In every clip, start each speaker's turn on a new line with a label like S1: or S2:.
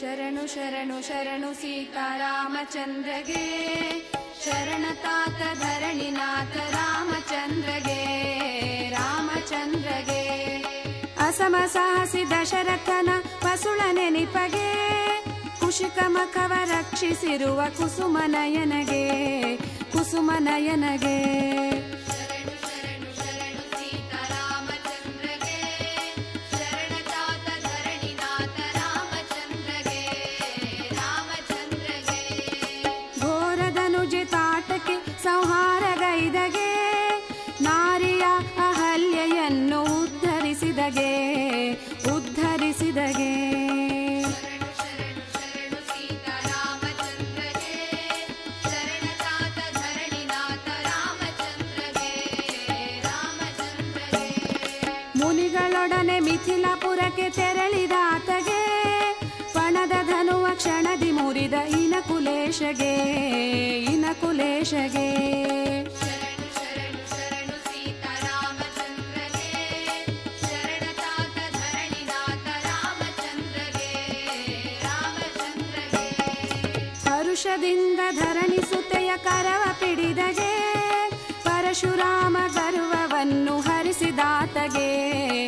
S1: ಶರಣು ಶರಣು ಶರಣು ಸೀತಾರಾಮಚಂದ್ರಗೆ. ಶರಣತಾತ ಧರಣಿನಾಥ ರಾಮಚಂದ್ರಗೆ. ರಾಮಚಂದ್ರಗೆ. ಅಸಮ ಸಾಹಸಿ ದಶರಥನ ಪಸುಳ ನೆನಿಪಗೆ. ಕುಶಿಕ ಮಖವ ರಕ್ಷಿಸಿರುವ ಕುಸುಮ ನಯನಗೆ. ಮುನಿಗಳೊಡನೆ ಮಿಥಿಲಾಪುರಕ್ಕೆ ತೆರಳಿದಾತಗೆ ಪಣದ ಧನುವ ಕ್ಷಣದಿ ಮುರಿದ ಇನಕುಲೇಶಗೆ ಇನಕುಲೇಶಗೆ. ಹರುಷದಿಂದ ಧರಣಿಸುತೆಯ ಕರವ ಪಿಡಿದಗೆ, ಪರಶುರಾಮ ಗರ್ವವನ್ನು ಹರಿಸಿದಾತಗೆ.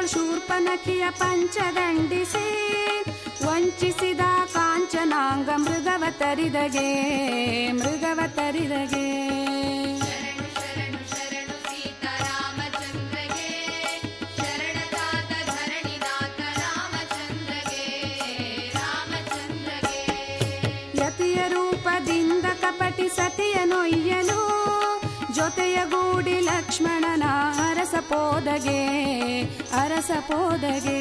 S1: ಪಂಚವಟಿಯೊಳ್ ಶೂರ್ಪನಖಿಯ ಪಂಚದಂಡಿಸಿ ವಂಚಿಸಿದ ಕಾಂಚನಾಂಗ ಮೃಗವ ತರಿದಗೆ ಮೃಗವ ತರಿದಗೆ ಯತಿಯ ರೂಪದಿಂದ ಕಪಟಿ ಸತಿಯ ನೊಯ್ಯಲು ಜೊತೆಯ ಗೂಡಿ ಅರಸ ಪೋದಗೆ ಅರಸ ಪೋದಗೆ.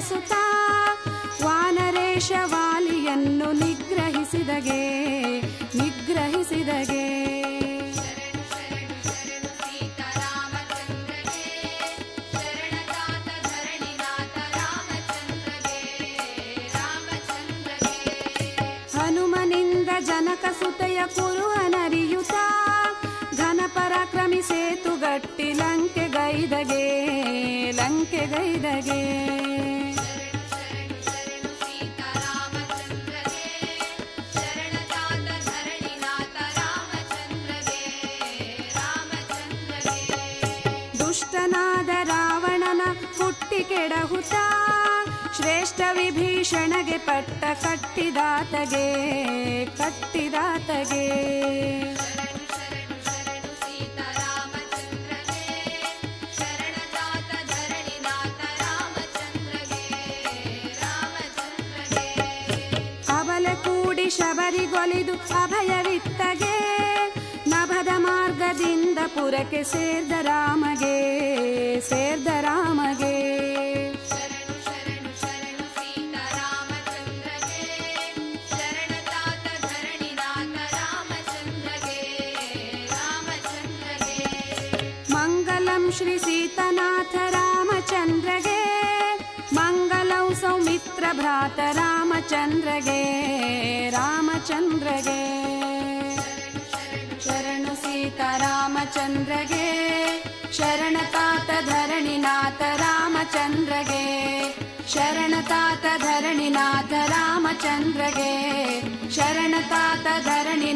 S1: ವಾನರೇಶವಾಲಿಯನ್ನು ವಾನರೇಶ ವಾಲಿಯನ್ನು ನಿಗ್ರಹಿಸಿದಗೆ ನಿಗ್ರಹಿಸಿದಗೆ. ಹನುಮನಿಂದ ಜನಕ ಸುತೆಯ ಕುರುಹನರಿಯುತ ಘನ ಪರಾಕ್ರಮಿ ಸೇತುಗಟ್ಟಿ ಲಂಕೆ ಗೈದಗೆ ಲಂಕೆ ಗೈದಗೆ ಕೆಡಹುತ ಶ್ರೇಷ್ಠ ವಿಭೀಷಣಗೆ ಪಟ್ಟ ಕಟ್ಟಿದಾತಗೆ ಕಟ್ಟಿದಾತಗೆ. ಶಬರಿಗೊಲಿದು ಅಭಯವಿತ್ತಗೆ, ನಭದ ಮಾರ್ಗದಿಂದ ಪುರಕ್ಕೆ ಸೇರ್ದ ರಾಮಗೆ ಸೇರ್ದ ರಾಮಗೆ श्री श्रीसीतनाथ रामचन्द्रगे मङ्गलौ सौमित्रभ्रात रामचन्द्रगे रामचन्द्रगे। शरण सीता रामचन्द्रगे शरणतात धरणिनाथ रामचन्द्रगे शरणतात धरणिनाथ रामचन्द्रगे शरणतात धरणि